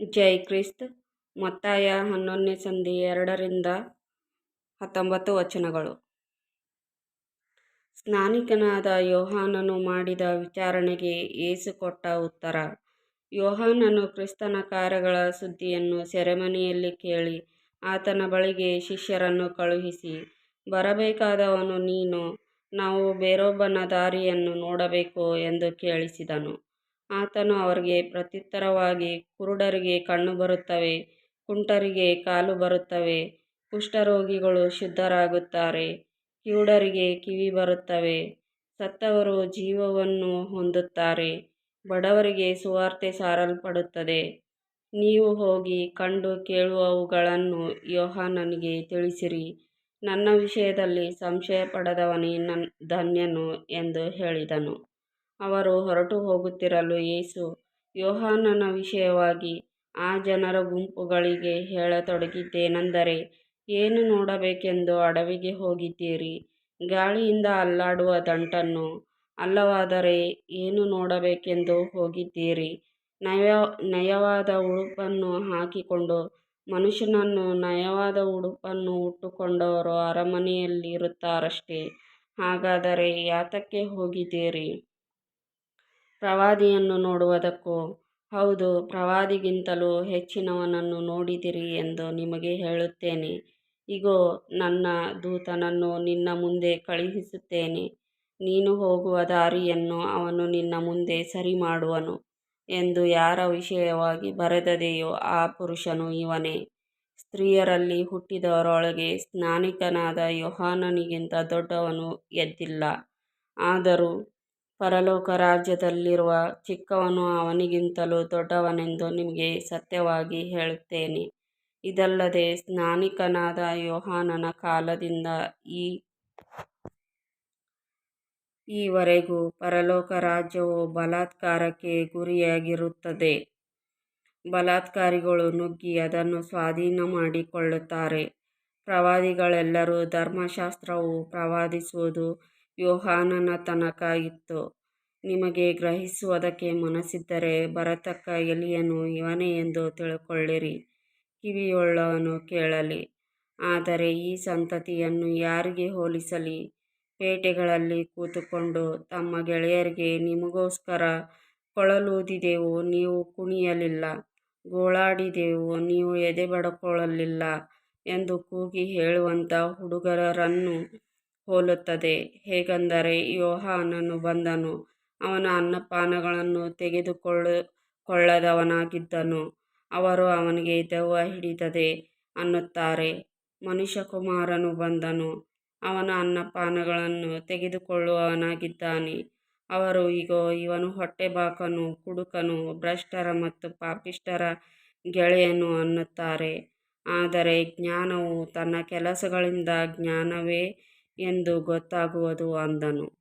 ಜೈ Christ. ಮತ್ತಾಯ ಹನ್ನೊಂದನೇ ಸಂಧಿ ಎರಡರಿಂದ ಹತ್ತೊಂಬತ್ತು ವಚನಗಳು. ಸ್ನಾನಿಕನಾದ ಯೋಹಾನನು ಮಾಡಿದ ವಿಚಾರಣೆಗೆ ಏಸು ಕೊಟ್ಟ ಉತ್ತರ, ಯೋಹಾನನು ಕ್ರಿಸ್ತನ ಕಾರ್ಯಗಳ ಸುದ್ದಿಯನ್ನು ಸೆರೆಮನೆಯಲ್ಲಿ ಕೇಳಿ ಆತನ ಬಳಿಗೆ ಶಿಷ್ಯರನ್ನು ಕಳುಹಿಸಿ, ಬರಬೇಕಾದವನು ನೀನು, ನಾವು ಬೇರೊಬ್ಬನ ದಾರಿಯನ್ನು ನೋಡಬೇಕು ಎಂದು ಕೇಳಿಸಿದನು. ಆತನು ಅವರಿಗೆ ಪ್ರತ್ಯುತ್ತರವಾಗಿ, ಕುರುಡರಿಗೆ ಕಣ್ಣು ಬರುತ್ತವೆ, ಕುಂಟರಿಗೆ ಕಾಲು ಬರುತ್ತವೆ, ಕುಷ್ಠರೋಗಿಗಳು ಶುದ್ಧರಾಗುತ್ತಾರೆ, ಕಿವುಡರಿಗೆ ಕಿವಿ ಬರುತ್ತವೆ, ಸತ್ತವರು ಜೀವವನ್ನು ಹೊಂದುತ್ತಾರೆ, ಬಡವರಿಗೆ ಸುವಾರ್ತೆ ಸಾರಲ್ಪಡುತ್ತದೆ. ನೀವು ಹೋಗಿ ಕಂಡು ಕೇಳುವವುಗಳನ್ನು ಯೋಹಾನನಿಗೆ ತಿಳಿಸಿರಿ. ನನ್ನ ವಿಷಯದಲ್ಲಿ ಸಂಶಯ ಸಂಶಯಪಡದವನೇ ನನ್ ಧನ್ಯನು ಎಂದು ಹೇಳಿದನು. ಅವರು ಹೊರಟು ಹೋಗುತ್ತಿರಲು ಯೇಸು ಯೋಹಾನನ ವಿಷಯವಾಗಿ ಆ ಜನರ ಗುಂಪುಗಳಿಗೆ ಹೇಳತೊಡಗಿದ್ದೇನೆಂದರೆ, ಏನು ನೋಡಬೇಕೆಂದು ಅಡವಿಗೆ ಹೋಗಿದ್ದೀರಿ? ಗಾಳಿಯಿಂದ ಅಲ್ಲಾಡುವ ದಂಟನ್ನು ಅಲ್ಲವಾದರೆ ಏನು ನೋಡಬೇಕೆಂದು ಹೋಗಿದ್ದೀರಿ? ನಯ, ನಯವಾದ ಉಡುಪನ್ನು ಹಾಕಿಕೊಂಡು ಮನುಷ್ಯನನ್ನು ನಯವಾದ ಉಡುಪನ್ನು ಉಟ್ಟುಕೊಂಡವರು ಅರಮನೆಯಲ್ಲಿರುತ್ತಾರಷ್ಟೇ. ಹಾಗಾದರೆ ಯಾತಕ್ಕೆ ಹೋಗಿದ್ದೀರಿ? ಪ್ರವಾದಿಯನ್ನು ನೋಡುವುದಕ್ಕೂ, ಹೌದು, ಪ್ರವಾದಿಗಿಂತಲೂ ಹೆಚ್ಚಿನವನನ್ನು ನೋಡಿದಿರಿ ಎಂದು ನಿಮಗೆ ಹೇಳುತ್ತೇನೆ. ಇಗೋ, ನನ್ನ ದೂತನನ್ನು ನಿನ್ನ ಮುಂದೆ ಕಳುಹಿಸುತ್ತೇನೆ. ನೀನು ಹೋಗುವ ದಾರಿಯನ್ನು ಅವನು ನಿನ್ನ ಮುಂದೆ ಸರಿ ಮಾಡುವನು ಎಂದು ಯಾರ ವಿಷಯವಾಗಿ ಬರೆದದೆಯೋ ಆ ಪುರುಷನು ಇವನೇ. ಸ್ತ್ರೀಯರಲ್ಲಿ ಹುಟ್ಟಿದವರೊಳಗೆ ಸ್ನಾನಿಕನಾದ ಯೋಹಾನನಿಗಿಂತ ದೊಡ್ಡವನು ಎದ್ದಿಲ್ಲ. ಆದರೂ ಪರಲೋಕ ರಾಜ್ಯದಲ್ಲಿರುವ ಚಿಕ್ಕವನು ಅವನಿಗಿಂತಲೂ ದೊಡ್ಡವನೆಂದು ನಿಮಗೆ ಸತ್ಯವಾಗಿ ಹೇಳುತ್ತೇನೆ. ಇದಲ್ಲದೆ ಸ್ನಾನಿಕನಾದ ಯೋಹಾನನ ಕಾಲದಿಂದ ಈ ಈವರೆಗೂ ಪರಲೋಕ ರಾಜ್ಯವು ಬಲಾತ್ಕಾರಕ್ಕೆ ಗುರಿಯಾಗಿರುತ್ತದೆ. ಬಲಾತ್ಕಾರಿಗಳು ನುಗ್ಗಿ ಅದನ್ನು ಸ್ವಾಧೀನ ಮಾಡಿಕೊಳ್ಳುತ್ತಾರೆ ಪ್ರವಾದಿಗಳೆಲ್ಲರೂ ಧರ್ಮಶಾಸ್ತ್ರವು ಪ್ರವಾದಿಸುವುದು ಯೋಹಾನನ ತನಕ ಇತ್ತು. ನಿಮಗೆ ಗ್ರಹಿಸುವುದಕ್ಕೆ ಮನಸ್ಸಿದ್ದರೆ ಬರತಕ್ಕ ಎಲಿಯನು ಇವನೇ ಎಂದು ತಿಳ್ಕೊಳ್ಳಿರಿ. ಕಿವಿಯುಳ್ಳವನು ಕೇಳಲಿ. ಆದರೆ ಈ ಸಂತತಿಯನ್ನು ಯಾರಿಗೆ ಹೋಲಿಸಲಿ? ಪೇಟೆಗಳಲ್ಲಿ ಕೂತುಕೊಂಡು ತಮ್ಮ ಗೆಳೆಯರಿಗೆ ನಿಮಗೋಸ್ಕರ ಕೊಳಲೂದಿದೆವು, ನೀವು ಕುಣಿಯಲಿಲ್ಲ. ಗೋಳಾಡಿದೆವು, ನೀವು ಎದೆಬಡುಕೊಳ್ಳಲಿಲ್ಲ ಎಂದು ಕೂಗಿ ಹೇಳುವಂಥ ಹುಡುಗರನ್ನು ಹೋಲುತ್ತದೆ. ಹೇಗೆಂದರೆ ಯೋಹಾನನು ಬಂದನು. ಅವನು ಅನ್ನಪಾನಗಳನ್ನು ತೆಗೆದುಕೊಳ್ಳ ಕೊಳ್ಳದವನಾಗಿದ್ದನು ಅವರು ಅವನಿಗೆ ದೆವ್ವ ಹಿಡಿದದೆ ಅನ್ನುತ್ತಾರೆ. ಮನುಷ್ಯಕುಮಾರನು ಬಂದನು. ಅವನು ಅನ್ನಪಾನಗಳನ್ನು ತೆಗೆದುಕೊಳ್ಳುವವನಾಗಿದ್ದಾನೆ. ಅವರು, ಇಗೋ, ಇವನು ಹೊಟ್ಟೆಬಾಕನು, ಕುಡುಕನು, ಭ್ರಷ್ಟರ ಮತ್ತು ಪಾಪಿಷ್ಟರ ಗೆಳೆಯನು ಅನ್ನುತ್ತಾರೆ. ಆದರೆ ಜ್ಞಾನವು ತನ್ನ ಕೆಲಸಗಳಿಂದ ಜ್ಞಾನವೇ ಎಂದು ಗೊತ್ತಾಗುವುದು ಅಂದನು.